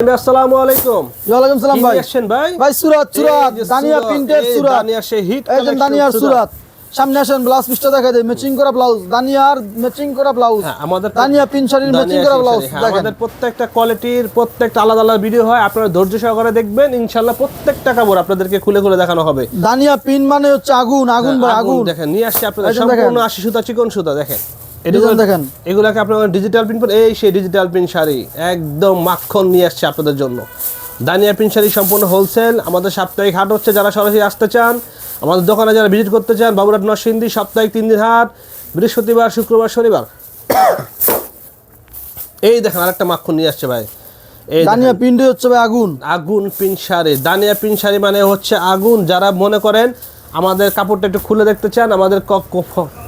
আসসালামু আলাইকুম। ওয়ালাইকুম সালাম ভাই। ভাই? ভাই সুরাত সুরাত দানিয়া প্রিন্টের সুরাত। দানিয়া এই যে দানিয়ার সুরাত। সামনে আসেন ব্লাউজ পিসটা দেখা যায় ম্যাচিং করা ব্লাউজ দানিয়ার ম্যাচিং করা ব্লাউজ হ্যাঁ, আমাদের দানিয়া পিন শাড়ির ম্যাচিং করা ব্লাউজ হ্যাঁ, দেখেন। আমাদের প্রত্যেকটা কোয়ালিটির প্রত্যেকটা আলাদা আলাদা ভিডিও হয়। আপনারা ধৈর্য সহকারে দেখবেন ইনশাল্লাহ প্রত্যেকটা কাপড় আপনাদেরকে খুলে খুলে দেখানো হবে। দানিয়া পিন মানে হচ্ছে আগুন আগুন ভাই হ্যাঁ, আগুন আগুন। দেখেন নিয়ে আসছি আপনাদের সম্পূর্ণ আশি সুতা চিকন সুতা দেখেন। দেখেন। এগুলাকে আপনারা ডিজিটাল প্রিন্ট এই সেই ডিজিটাল প্রিন্ট শাড়ি একদম মাখন নিয়ে আসছে আপনাদের জন্য। দানিয়া প্রিন্ট শাড়ি সম্পূর্ণ হোলসেল আমাদের সাপ্তাহিক হাট হচ্ছে যারা সরাসরি আসতে চান আমাদের দোকানে যারা ভিজিট করতে চান বাবুরাট নরসিংদী সাপ্তাহিক তিন দিন হাট বৃহস্পতিবার শুক্রবার শনিবার। এই দেখেন আরেকটা মাখন নিয়ে আসছে ভাই। এই দানিয়া পিন্ডে হচ্ছে ভাই আগুন। আগুন পিন শাড়ি। দানিয়া পিন শাড়ি মানে হচ্ছে আগুন। যারা মনে করেন আমাদের কাপড়টা একটু খুলে দেখতে চান আমাদের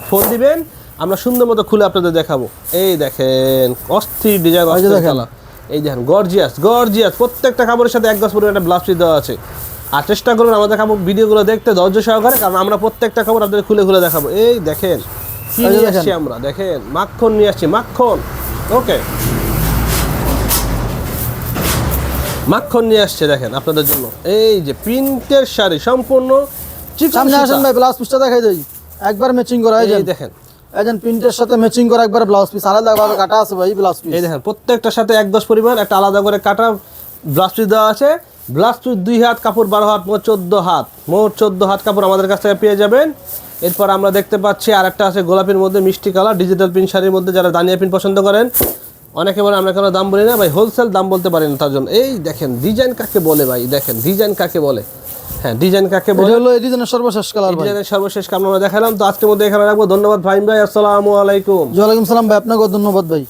ফোন দিবেন আমরা সুন্দর মতো খুলে আপনাদের দেখাবো। এই দেখেন অস্থির ডিজাইন অস্থির দেখেন। এই দেখেন গর্জিয়াস গর্জিয়াস প্রত্যেকটা কাপড়ের সাথে এক গজ পরিমাণ একটা ব্লাউজ দেওয়া আছে। আর চেষ্টা করুন আমাদের কাপড় ভিডিওগুলো দেখতে ধৈর্য সহকারে কারণ আমরা প্রত্যেকটা কাপড় আপনাদের খুলে খুলে দেখাবো। এই দেখেন কি নিয়ে আসছি আমরা? দেখেন মাখন নিয়ে আসছি মাখন। ওকে। মাখন নিয়ে আসছে দেখেন আপনাদের জন্য। এই যে প্রিন্টের শাড়ি সম্পূর্ণ চিকন সামনে সুতা। আসেন ভাই ব্লাউজ পিসটা দেখাই দেই। একবার ম্যাচিং করা এই এই দেখেন যে প্রিন্টের সাথে ম্যাচিং করা একবার ব্লাউজ পিস আলাদা ভাবে কাটা আছে ভাই ব্লাউজ পিস এই দেখেন, প্রত্যেকটার সাথে এক দশ পরিমাণ একটা আলাদা করে কাটা ব্লাউজ পিস দেওয়া আছে। ব্লাউজ পিস দুই হাত, কাপড় বারো হাত, মোট চোদ্দ হাত। মোট চোদ্দ হাত কাপড় আমাদের কাছ থেকে পেয়ে যাবেন। এরপর আমরা দেখতে পাচ্ছি আর একটা আছে গোলাপির মধ্যে মিষ্টি কালার ডিজিটাল পিন শাড়ির মধ্যে যারা দানিয়া পিন পছন্দ করেন, অনেকে বলে আমরা কেন দাম বলি না, ভাই হোলসেল দাম বলতে পারি না তার জন্য। এই দেখেন ডিজাইন কাকে বলে ভাই? দেখেন ডিজাইন কাকে বলে? হ্যাঁ ডিজাইন কাকে বলে? হলো এই ডিজাইনের সর্বশেষ কালার ডিজাইনের সর্বশেষ কালার আমরা দেখালাম। তো আজকের মধ্যে এখানে রাখব। ধন্যবাদ ভাই ভাই আসসালামু আলাইকুম। ওয়ালাইকুম সালাম ভাই আপনাকে ধন্যবাদ ভাই।